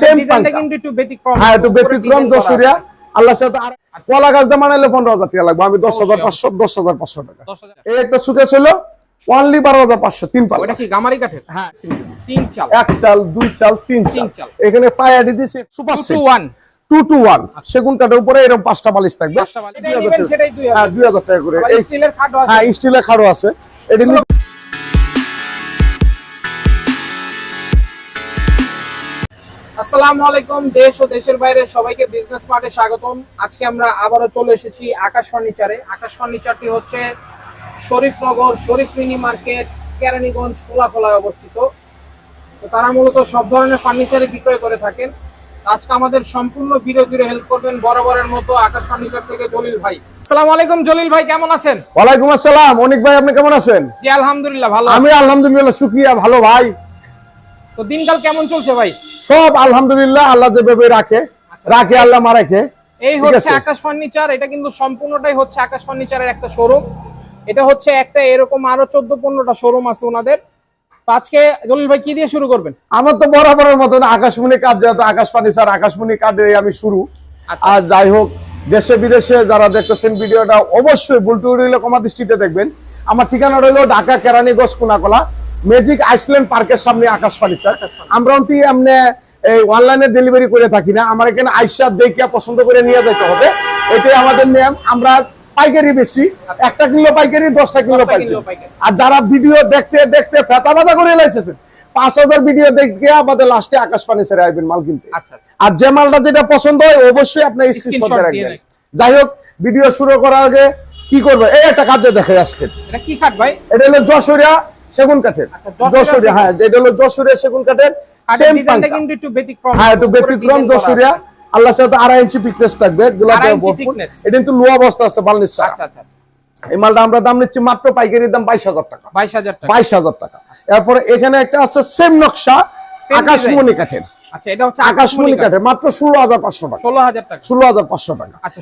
Same ডিজাইনটা কিন্তু একটু ব্যতিক্রম হ্যাঁ একটু ব্যতিক্রম আল্লাহর সাথে আর কলা গাছ দিয়ে বানাইলে পনেরো হাজার টাকা লাগবে। আমি দশ হাজার পাঁচশো দশ হাজার পাঁচশো টাকা। এই একটা হলো অনলি বারো হাজার পাঁচশো তিন ওটা কি গামারি কাঠের? হ্যাঁ তিন চাল। এক চাল দুই চাল তিন তিন চাল। এখানে পায়াডি দিয়েছে super one two two one সেগুন কাঠের উপরে এরকম পাঁচটা বালিশ থাকবে। দুই হাজার টাকা। হ্যাঁ দুই হাজার টাকা করে। স্টিলের খাটও আছে। হ্যাঁ খাড়ো আছে। এটা আসসালামু আলাইকুম দেশ ও দেশের বাইরে সবাইকে বিজনেস মার্টে স্বাগতম। আজকে আমরা আবারও চলে এসেছি আকাশ ফার্নিচারে আকাশ ফার্নিচারটি হচ্ছে শরীফনগর শরীফ মিনি মার্কেট কেরানীগঞ্জ কোলাকলায় অবস্থিত। তো তারা মূলত সব ধরনের ফার্নিচারই বিক্রয় করে থাকেন। আজকে আমাদের সম্পূর্ণ ভিডিও জুড়ে হেল্প করবেন বরাবরের মতো আকাশ ফার্নিচার থেকে জলিল ভাই। আসসালামু আলাইকুম জলিল ভাই কেমন আছেন? ওয়ালাইকুম আসসালাম। অনিক ভাই আপনি কেমন আছেন? জি আলহামদুলিল্লাহ ভালো আমি আলহামদুলিল্লাহ শুক্রিয়া ভালো ভাই। তো দিনকাল কেমন চলছে ভাই? সব আলহামদুলিল্লাহ আল্লাহ যেভাবে রাখে রাখে আল্লাহ মা রাখে এই হচ্ছে আকাশ ফার্নিচার এটা কিন্তু সম্পূর্ণটাই হচ্ছে আকাশ ফার্নিচারের একটা শোরুম এটা হচ্ছে একটা এরকম আরও চোদ্দ পনেরোটা শোরুম আছে ওনাদের। আজকে জলিল ভাই কি দিয়ে শুরু করবেন? আমার তো বরাবরের মতন আকাশমণি কাজ যেহেতু আকাশ ফার্নিচার আকাশমণি আমি শুরু। আচ্ছা। আর যাই হোক দেশে বিদেশে যারা দেখতেছেন ভিডিওটা অবশ্যই বুলটু কমা দৃষ্টিতে দেখবেন। আমার ঠিকানা রইল ঢাকা কেরানীগঞ্জ কোনাকলা। ম্যাজিক আইসল্যান্ড পার্কের সামনে আকাশ ফার্নিচার। আমরা অন্তি এমনি এই অনলাইনে ডেলিভারি করে থাকি না। আমার এখানে আইসা দেখিয়া পছন্দ করে নিয়ে যেতে হবে। এটাই আমাদের নিয়ম। আমরা পাইকারি বেশি। একটা কিলো পাইকারি দশটা কিলো পাইকারি। আর যারা ভিডিও দেখতে দেখতে ফেতা ফাতা করে লাইছেন পাঁচ হাজার ভিডিও দেখে আমাদের লাস্টে আকাশ ফার্নিচারে আসবেন মাল কিনতে। আচ্ছা আচ্ছা। আর যে মালটা যেটা পছন্দ হয় অবশ্যই আপনার স্ক্রিনশট রাখবেন। যাই হোক ভিডিও শুরু করার আগে কি করবে এই একটা খাদ্য দেখে আজকে। এটা কি ভাই? এটা হলো যশোরিয়া সেগুন কাঠের। আচ্ছা, যশোরিয়া হ্যাঁ এটা হলো সেগুন কাঠের। সেম ব্যতিক্রম হ্যাঁ একটু ব্যতিক্রম যশোরিয়া। আল্লাহ সাথে আড়াই ইঞ্চি ফিটনেস থাকবে। এটা কিন্তু লো অবস্থা আছে বালনির ছাড়া। আচ্ছা আচ্ছা এই মালটা আমরা দাম নিচ্ছি মাত্র পাইকারি দাম বাইশ হাজার টাকা। বাইশ হাজার টাকা। বাইশ হাজার টাকা। এরপরে এখানে একটা আছে সেম নকশা আকাশমণি কাঠের। আচ্ছা এটা হচ্ছে আকাশমণি কাঠের মাত্র ষোলো হাজার পাঁচশো টাকা। টাকা টাকা আচ্ছা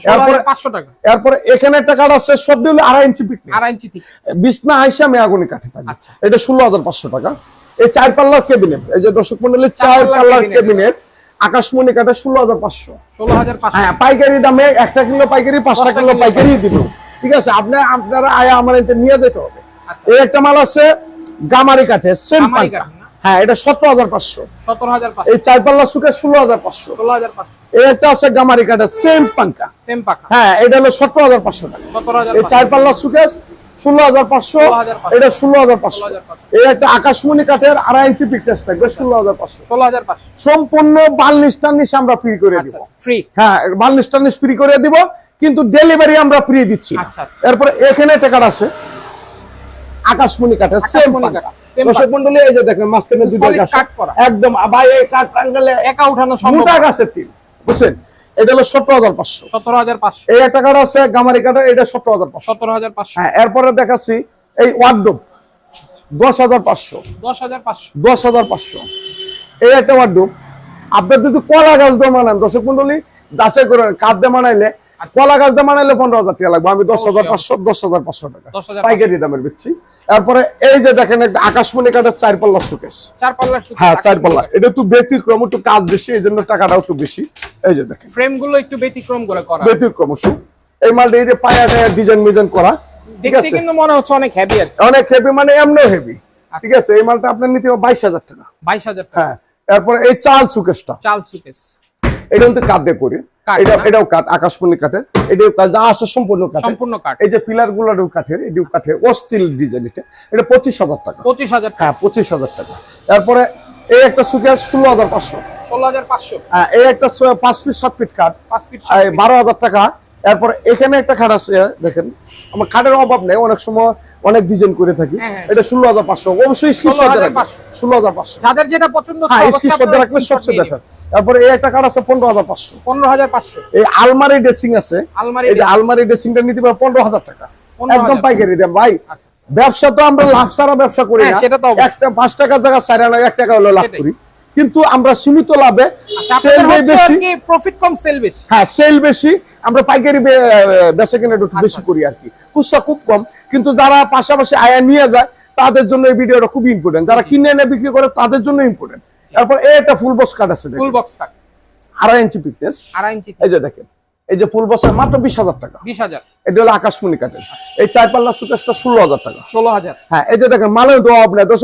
টাকা। এরপরে এখানে একটা কাঠ আছে সব হলো ইঞ্চি পিকনিক আড়াই ইঞ্চি ঠিক বিছনা আইসা মেয়াগুনি কাঠে থাকে আচ্ছা। এটা ষোলো হাজার পাঁচশো টাকা। এই চার পাল্লার কেবিনেট এই যে দর্শক মন্ডলের চার চার পাল্লার পাল্লার আকাশমণি কাঠে ষোলো হাজার পাঁচশো। ষোলো হাজার পাঁচশো। হ্যাঁ পাইকারি দামে একটা কিলো পাইকারি পাঁচটা কিলো পাইকারি দিব ঠিক আছে আপনি আপনারা আয়া আমার এটা নিয়ে যেতে হবে। এই একটা মাল আছে গামারি কাঠের সেম না? হ্যাঁ এটা সতেরো হাজার পাঁচশো। এই চার পাল্লা সুখে ষোলো হাজার পাঁচশো। এই একটা আছে গামারি কাঠের সেম পাঙ্কা হ্যাঁ এটা হলো সতেরো হাজার পাঁচশো টাকা। এই চার পাল্লা সুকেশ ষোলো হাজার পাঁচশো এটা ষোলো হাজার পাঁচশো। এই একটা আকাশমণি কাঠের আড়াই ইঞ্চি থাকবে ষোলো হাজার পাঁচশো। ষোলো হাজার পাঁচশো। সম্পূর্ণ বার্নিশ টার্নিশ আমরা ফ্রি করে দিব। আচ্ছা ফ্রি হ্যাঁ বার্নিশ টার্নিশ ফ্রি করে দিব কিন্তু ডেলিভারি আমরা ফ্রি দিচ্ছি। আচ্ছা, আচ্ছা। এরপরে এখানে একটা কাঠ আছে আকাশমণি কাঠের সেম কাঠ, দর্শক মন্ডলী এই যে দেখেন মাঝখানে দুটো গাছ একদম ভাই এই কাঠ টাঙ্গালে একা উঠানো সম্ভব মোটা গাছের তিন বুঝছেন? এটা হলো সতেরো হাজার পাঁচশো। সতেরো হাজার পাঁচশো। এই একটা কাঠ আছে গামারি কাঠ এটা সতেরো হাজার পাঁচশো। সতেরো হাজার পাঁচশো। হ্যাঁ এরপরে দেখাচ্ছি এই ওয়ার্ডোব দশ হাজার পাঁচশো। দশ হাজার পাঁচশো। দশ হাজার পাঁচশো। এই একটা ওয়ার্ডোব আপনার যদি কলা গাছ দিয়ে মানান দর্শক মন্ডলী যাচাই করে কাঠ দিয়ে মানাইলে কলা গাছ দিয়ে মানাইলে পনেরো হাজার টাকা লাগবে। আমি দশ হাজার পাঁচশো দশ হাজার পাঁচশো টাকা। পাইকারি দামের বেচছি এরপরে এই যে দেখেন একটা আকাশমণি কাঠের চার পাল্লা সুকেশ হ্যাঁ চার পাল্লা। এটা একটু ব্যতিক্রম একটু কাজ বেশি এই জন্য টাকাটাও একটু বেশি। এই যে দেখেন। ফ্রেমগুলো একটু ব্যতিক্রম করে করা। ব্যতিক্রম একটু। এই মালটা এই যে পায়া ডিজাইন মিজাইন করা। ঠিক আছে? কিন্তু মনে হচ্ছে অনেক হেভি অনেক হেভি মানে এমনও হেভি ঠিক আছে? এই মালটা আপনার নিতে হবে বাইশ হাজার টাকা। বাইশ হাজার টাকা। হ্যাঁ। এরপরে এই চাল সুকেশটা চাল সুকেস এটা কিন্তু কাঠ দিয়ে করি। এটা এটাও কাঠ আকাশমণি কাঠের। এটাও কাঠ যা আছে সম্পূর্ণ কাঠ সম্পূর্ণ কাঠ। এই যে পিলার গুলারও কাঠের এটিও কাঠের। অস্থিল ডিজাইন এটা। এটা পঁচিশ হাজার টাকা। পঁচিশ হাজার হ্যাঁ পঁচিশ হাজার টাকা। তারপরে এই একটা সুকেশ ষোলো হাজার পাঁচশো। ষোলো হাজার পাঁচশো। হ্যাঁ এই একটা পাঁচ ফিট সাত ফিট কাঠ। পাঁচ ফিট বারো হাজার টাকা। এরপরে এখানে একটা খাট আছে দেখেন। আমার খাটের অভাব নেই অনেক সময় অনেক ডিজাইন করে থাকি। হ্যাঁ, হ্যাঁ। এটা ষোলো হাজার পাঁচশো। অবশ্যই স্ক্রিনশট ষোলো হাজার পাঁচশো। যাদের যেটা পছন্দ হ্যাঁ স্ক্রিনশট রাখলে সবচেয়ে বেটার তারপরে এই একটা কার্ড আছে পনেরো হাজার পাঁচশো। পনেরো হাজার পাঁচশো। এই আলমারি ড্রেসিং আছে। আলমারি এই যে আলমারি ড্রেসিংটা নিতে পারে পনেরো হাজার টাকা। একদম পাইকারি দেন ভাই আচ্ছা। ব্যবসা তো আমরা লাভ ছাড়া ব্যবসা করি হ্যাঁ, না। একটা পাঁচ টাকার জায়গা চার আনা এক টাকা হলো লাভ করি। কিন্তু আমরা সীমিত লাভে আচ্ছা, সেল আর বেশি প্রফিট কম সেল বেশি। হ্যাঁ সেল বেশি। আমরা পাইকারি বেচা কেনা একটু আচ্ছা। বেশি করি আর কি। খুচরা খুব কম। কিন্তু যারা পাশাপাশি আয়া নিয়ে যায় তাদের জন্য এই ভিডিওটা খুব ইম্পর্টেন্ট যারা কিনে এনে বিক্রি করে তাদের জন্য ইম্পর্টেন্ট তারপর একটা ফুল বক্স কাট আছে ফুল বক্স থাক আড়াই ইঞ্চি পিকনেস আড়াই ইঞ্চি এই যে দেখেন এই যে ফুল বক্স মাত্র বিশ হাজার টাকা। বিশ হাজার। এটা হলো আকাশমণি কাঠের এই চার পাল্লা সুকেশটা ষোলো হাজার টাকা। ষোলো হাজার। হ্যাঁ এই যে দেখেন তো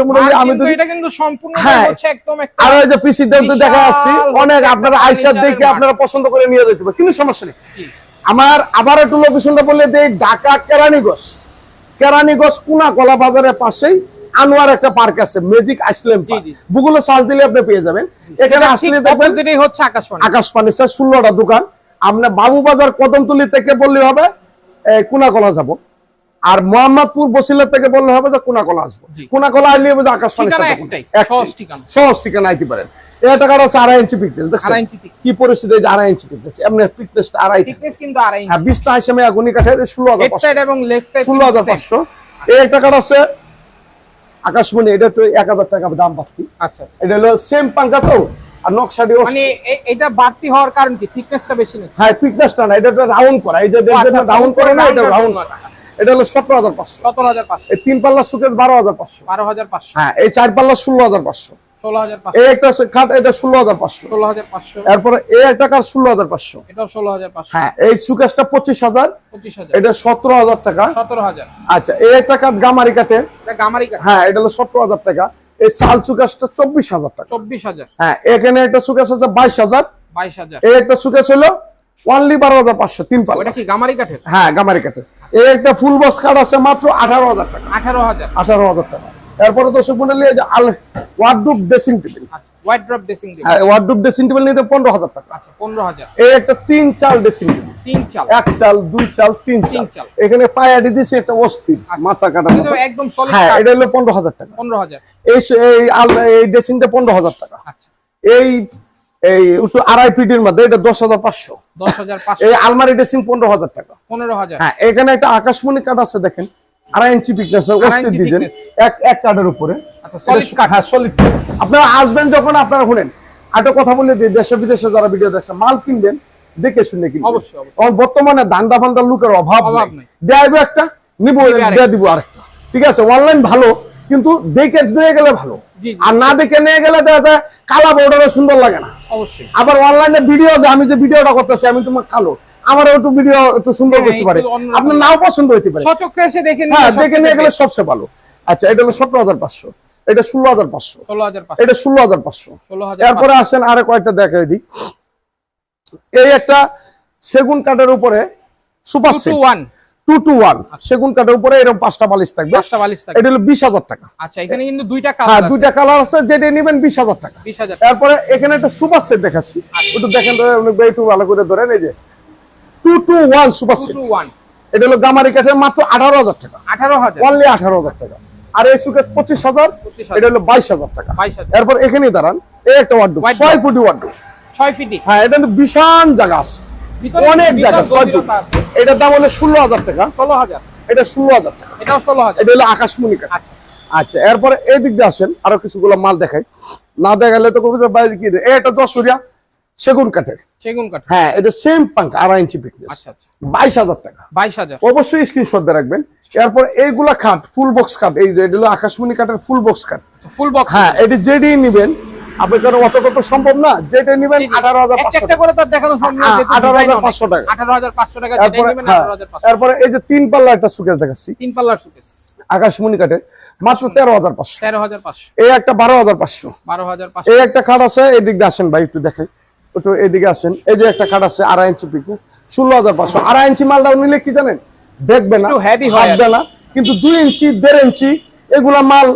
মন্ডলী, আমি যদি এটা কিন্তু সম্পূর্ণ হ্যাঁ। একদম আর ওই যে পিসি দেখতে দেখা বিশাল অনেক আপনারা আইসার দেখে আপনারা পছন্দ করে নিয়ে যেতে পারেন কিন্তু সমস্যা নেই। আমার আবার একটু লোকেশনটা বললে দেই ঢাকা কেরানীগঞ্জ কেরানীগঞ্জ কুনা কলা বাজারের পাশেই আনোয়ার একটা পার্ক আছে ম্যাজিক আইসল্যান্ড। গুগলে সার্চ দিলে আপনি পেয়ে যাবেন। এখানে আসলে দেখবেন opposite-এই হচ্ছে আকাশবাণী আকাশ ফার্নিচার ষোলোটা দোকান। আপনার বাবু বাজার কদমতলি থেকে বললে হবে কুনাকলা যাব। আর মোহাম্মদপুর বসিলা থেকে বললে হবে যে কুনাকলা আসব। কুনাকলা আসলে হবে যে আকাশ ফার্নিচার একটাই, একটাই। সহজ ঠিকানা। আইতে পারেন। এই টাকাটা হচ্ছে আড়াই ইঞ্চি পিকনেস দেখছেন? আড়াই ইঞ্চি thick। কি পরিস্থিতি এই যে আড়াই ইঞ্চি পিকনেস এমনি পিকনেসটা আড়াই thickness কিন্তু আড়াই হ্যাঁ বিশটা কাঠের ষোলো হাজার সাইড এবং লেফট সাইড ষোলো হাজার পাঁচশো। এই একটা কাঠ আছে আকাশমণি এটা তো এক হাজার টাকা দাম বাড়তি। আচ্ছা আচ্ছা। এটা হলো সেম পাঙ্কা তো আর নকশাটি মানে এটা বাড়তি হওয়ার কারণ কি? থিকনেসটা বেশি নেই হ্যাঁ পিকনেসটা না এটা রাউন্ড করা। এই যে আচ্ছা, রাউন্ড করে না এটা রাউন্ড করা। এটা হলো সতেরো হাজার পাঁচশো। সতেরো হাজার পাঁচশো। এই তিন পাল্লা সুকেশ বারো হাজার পাঁচশো। বারো হাজার পাঁচশো। হ্যাঁ এই চার পাল্লা ষোলো হাজার পাঁচশো ষোলো হাজার পাঁচশো। এই একটা আছে এটা ষোলো হাজার পাঁচশো। ষোলো হাজার পাঁচশো। এরপরে এই একটা কাঠ ষোলো হাজার পাঁচশো। এটাও ষোলো হাজার পাঁচশো। হ্যাঁ এই সুকেশটা পঁচিশ হাজার। পঁচিশ হাজার। এটা সতেরো হাজার টাকা। সতেরো হাজার। আচ্ছা এই একটা কাঠ গামারি কাঠের। গামারি কাঠ। হ্যাঁ এটা হলো সতেরো হাজার টাকা। এই শাল সুকেশটা চব্বিশ হাজার টাকা। চব্বিশ হাজার। হ্যাঁ এখানে একটা সুকেশ আছে বাইশ হাজার। বাইশ হাজার। এই একটা সুকেশ হলো বারো হাজার পাঁচশো তিন ওটা কি গামারি কাঠের? হ্যাঁ গামারি কাঠের। এই একটা ফুল বক্স কাঠ আছে মাত্র আঠারো হাজার টাকা। আঠারো হাজার। আঠারো হাজার টাকা। এরপরে দর্শক মন্ডলী এই যে আল ওয়ার্ডরোব ড্রেসিং টেবিল। আচ্ছা ড্রপ ড্রেসিং হ্যাঁ ওয়ার্ডরোব ড্রেসিং টেবিল নিতে পনেরো হাজার টাকা। আচ্ছা পনেরো হাজার। এই একটা তিন চাল ড্রেসিং টেবিল। তিন চাল। এক চাল দুই চাল তিন চাল। এখানে পায়াডি দিয়েছে একটা অস্থির মাথা কাটা। একদম সলিড হ্যাঁ এটা হলো পনেরো হাজার টাকা। পনেরো হাজার। এই এই আল- এই ড্রেসিংটা পনেরো হাজার টাকা। আচ্ছা। এই এই একটু আড়াই ফিটের মধ্যে এটা দশ হাজার পাঁচশো। এই আলমারি ড্রেসিং পনেরো হাজার টাকা। পনেরো হাজার। হ্যাঁ এখানে একটা আকাশমণি কাঠ আছে দেখেন। আড়াই ইঞ্চি অস্থির ডিজাইন এক এক কাঠের উপরে। আচ্ছা হ্যাঁ সলিড আপনারা আসবেন যখন আপনারা কথা বলে দিই দেশে বিদেশে যারা ভিডিও দেখছে মাল কিনবেন দেখে শুনে কিনবেন। বর্তমানে ধান্দা ফান্দা লোকের অভাব নেই। দেয়াইবো একটা নিব। দিয়ে দিব আরেকটা। ঠিক আছে অনলাইন ভালো কিন্তু দেখে নিয়ে গেলে ভালো। আর না দেখে নিয়ে গেলে দেখা যায় কালা বর্ডারে সুন্দর লাগে না। অবশ্যই। আবার অনলাইনে ভিডিও যে আমি যে ভিডিওটা করতেছি আমি তোমার কালো। আমার একটু ভিডিও একটু সুন্দর হ্যাঁ, করতে পারে। আপনার নাও পছন্দ হইতে পারে। সচক্ষে এসে দেখে হ্যাঁ দেখে নিয়ে গেলে সবচেয়ে ভালো। আচ্ছা এটা হলো সতেরো হাজার পাঁচশো। এটা ষোলো হাজার পাঁচশো। এটা ষোলো হাজার পাঁচশো। এরপরে আসেন আরে কয়েকটা দেখাই দিই। এই একটা সেগুন কাঠের উপরে super set one two two one সেগুন কাঠের উপরে এরকম পাঁচটা বালিশ থাকবে। পাঁচটা বালিশ থাকে এটা হলো বিশ হাজার টাকা। আচ্ছা এখানে কিন্তু দুইটা কালার হ্যাঁ দুইটা কালার আছে যেটা নেবেন বিশ হাজার টাকা। বিশ হাজার তারপরে এখানে একটা সুপার সেট দেখাচ্ছি। একটু দেখেন তো, একটু ভালো করে ধরেন এই যে two two one super two set two one এটা হলো গামারি কাঠের মাত্র আঠারো হাজার টাকা। আঠারো হাজার। অনলি আঠারো হাজার টাকা। আর এই সুকেশ পঁচিশ হাজার 25,000 এটা হলো বাইশ হাজার টাকা। বাইশ হাজার। এরপর দাঁড়ান এই একটা ওয়ার্ডরোব Wardrobe। ছয় ফুটি ওয়ার্ডরোব ছয় ফিটি। হ্যাঁ এটা কিন্তু বিশাল জায়গা আছে। অনেক জায়গা ছয় ফুট। এটার দাম হলো ষোলো হাজার টাকা। ষোলো হাজার। এটা ষোলো হাজার টাকা। এটাও ষোলো হাজার। এটা হলো আকাশমণি কাঠ। আচ্ছা। আচ্ছা এরপরে এই দিক দিয়ে আসেন আরও কিছুগুলো মাল দেখাই। না দেখালে তো কবি বাইরে কি রে? এই একটা দশরিয়া সেগুন কাঠের। সেগুন কাঠ হ্যাঁ এটা সেম পাঙ্ক আড়াই ইঞ্চি আচ্ছা আচ্ছা। বাইশ হাজার টাকা। বাইশ হাজার। অবশ্যই স্ক্রিনশট দিয়ে রাখবেন। এরপর এইগুলা খাট ফুল বক্স খাট এই যে এটা হলো আকাশমণি কাঠের ফুল বক্স খাট ফুল বক্স হ্যাঁ এটি যেটি নিবেন আপনার কারণ অত কত সম্ভব না যেটা নিবেন আঠারো হাজার পাঁচশো করে তার দেখানো সম্ভব হ্যাঁ, 18,500 টাকা। আঠারো হাজার পাঁচশো টাকা হ্যাঁ, আঠারো হাজার পাঁচশো। এরপরে এই যে তিন পাল্লা একটা সুকেশ দেখাচ্ছি। তিন পাল্লার আকাশমণি কাঠের মাত্র তেরো হাজার পাঁচশো। তেরো হাজার পাঁচশো। এই একটা বারো হাজার পাঁচশো। বারো হাজার এই একটা খাট আছে এদিক দিয়ে আসেন ভাই একটু দেখাই। একটু এদিকে আসেন। এই যে একটা খাট আছে আড়াই ইঞ্চি পিকু ষোলো হাজার পাঁচশো। আড়াই ইঞ্চি মালটাও নিলে কি জানেন? দেখবে না। হাঁটবে না। কিন্তু দুই ইঞ্চি দেড় ইঞ্চি এগুলা মাল।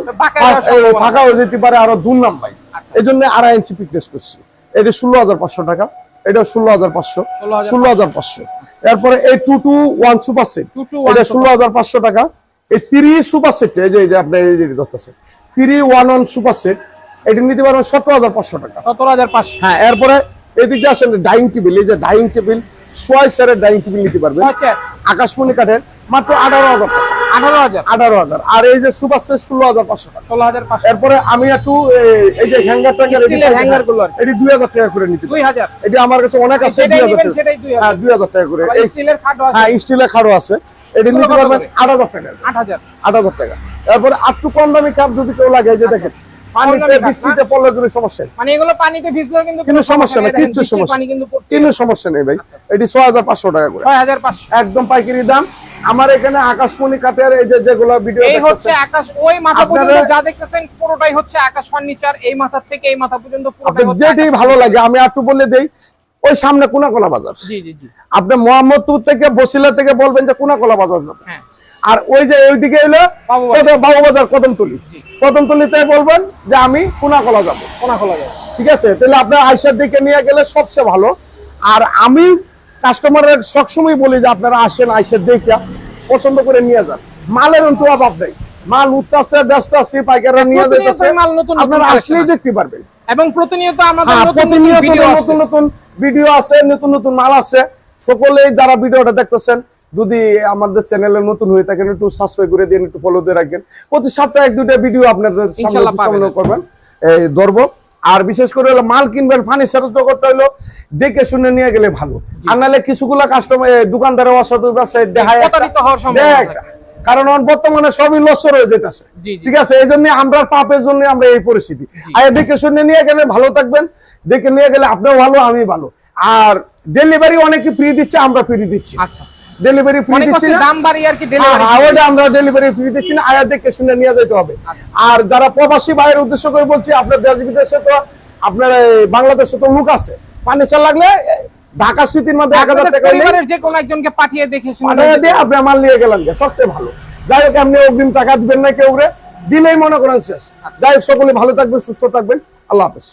ফাঁকা হয়ে যেতে পারে আরও দুর্নাম ভাই এই জন্য আড়াই ইঞ্চি পিকনেস করছি। এটা ষোলো হাজার পাঁচশো টাকা। এটা ষোলো হাজার পাঁচশো। ষোলো হাজার পাঁচশো। এরপরে এই two two one super set. এটা ষোলো হাজার পাঁচশো টাকা। এই থ্রি সুপার সেট এই যে এই যে আপনি এই যে ধরতেছে three one one super set. এটা নিতে পারবেন সতেরো হাজার পাঁচশো টাকা। সতেরো হাজার পাঁচশো। হ্যাঁ এরপরে এদিকে আসেন ডাইনিং টেবিল এই যে ডাইনিং টেবিল ছয় সেরের ডাইনিং টেবিল নিতে পারবেন। চেয়ার আকাশমণি কাঠের মাত্র আঠারো হাজার টাকা। আঠারো হাজার। আঠারো হাজার। আর এই যে সুপার সেট ষোলো হাজার পাঁচশো টাকা। ষোলো হাজার পাঁচশো। এরপরে আমি একটু এই- যে হ্যাঙ্গারগুলো। এটি দুই হাজার টাকা করে নিতে দুই হাজার। এটি আমার কাছে অনেক আছে দুই হাজার টাকা। হ্যাঁ দুই হাজার টাকা করে। স্টিলের হ্যাঁ আছে স্টিলের খাড়ো আছে। এটি নিতে পারবেন আট হাজার টাকা। আট হাজার। আট হাজার টাকা। একটু কম দামি কাপ যদি কেউ লাগে যে দেখেন। পানিতে বৃষ্টিতে পড়লে কোনো সমস্যা নেই। মানে এগুলো পানিতে ভিজলেও কিন্তু কোনো সমস্যা নেই, নেই, কিচ্ছু সমস্যা পানি কিন্তু কোনো সমস্যা নেই ভাই। এটি ছয় হাজার পাঁচশো টাকা করে। ছয় হাজার পাঁচশো। একদম পাইকারি দাম। আমার এখানে আকাশমণি এই যে যেগুলো ভিডিও এই হচ্ছে আকাশ ওই মাথা পর্যন্ত যা দেখতেছেন পুরোটাই হচ্ছে আকাশ ফার্নিচার। এই মাথা থেকে এই মাথা পর্যন্ত পুরোটাই হচ্ছে যেটি ভালো লাগে আমি একটু বলে দেই ওই সামনে কোনাকোলা বাজার। জি জি জি। আপনি মোহাম্মদপুর থেকে বসিলা থেকে বলবেন যে কোনাকোলা বাজার যাবেন হ্যাঁ। আর ওই যে ওইদিকে হলো বাবুবাজার। কদম- বাবুবাজার কদমতলি। কদমতলিতে বলবেন যে আমি কোনাকোলা যাব। কোনা খোলা যাবে। ঠিক আছে? তাহলে আপনার আইসার দিকে নিয়ে গেলে সবচেয়ে ভালো। আর আমি কাস্টমারের সবসময় বলি যে আপনারা আসেন আইসার দেখে পছন্দ করে নিয়ে যান। মালের অন্তর অভাব নেই। মাল উঠতেছে ব্যস্ত আছে পাইকাররা নিয়ে যেতেছে মাল নতুন নতুন আপনারা আসলেই দেখতে পারবেন। এবং প্রতিনিয়ত আমাদের হ্যাঁ, প্রতিনিয়ত নতুন নতুন ভিডিও আছে নতুন নতুন মাল আছে সকলেই যারা ভিডিওটা দেখতেছেন যদি আমাদের চ্যানেলে নতুন হয়ে থাকেন একটু সাবস্ক্রাইব করে দিন একটু ফলো দিয়ে রাখবেন। প্রতি সপ্তাহে এক দুইটা ভিডিও আপনাদের সামনে করবেন এই ধরবো। আর বিশেষ করে হলো মাল কিনবেন ফার্নিচার জগৎটা হলো দেখে শুনে নিয়ে গেলে ভালো। আর নাহলে কিছুগুলা কাস্টমার দোকানদারের অসাধু ব্যবসায়ী দেখায়। কারণ বর্তমানে সবই লস্য হয়ে যেতেছে। ঠিক আছে এই জন্য আমরা পাপের জন্য আমরা এই পরিস্থিতি। আর দেখে শুনে নিয়ে গেলে ভালো থাকবেন দেখে নিয়ে গেলে আপনিও ভালো আমি ভালো। আর ডেলিভারি অনেকে ফ্রি দিচ্ছে আমরা ফ্রি দিচ্ছি। আচ্ছা আচ্ছা। ডেলিভারি ফ্রি দিচ্ছি না। দাম বাড়িয়ে আর কি ডেলিভারি হ্যাঁ, আমরা ডেলিভারি ফ্রি দিচ্ছি না আয়া দেখে শুনে নিয়ে যেতে হবে। আর যারা প্রবাসী ভাইয়ের উদ্দেশ্য করে বলছি আপনার দেশ বিদেশে তো আপনার বাংলাদেশে তো লোক আছে। ফার্নিচার লাগলে ঢাকা সিটির মধ্যে এক হাজার টাকা যে কোনো একজনকে পাঠিয়ে দেখে শুনে দিয়ে আপনি আমার নিয়ে গেলেন সবচেয়ে ভালো। যাই হোক আপনি অগ্রিম টাকা দিবেন না কেউ রে। দিলেই মনে করেন শেষ। যাই হোক সকলে ভালো থাকবেন সুস্থ থাকবেন। আল্লাহ হাফেজ।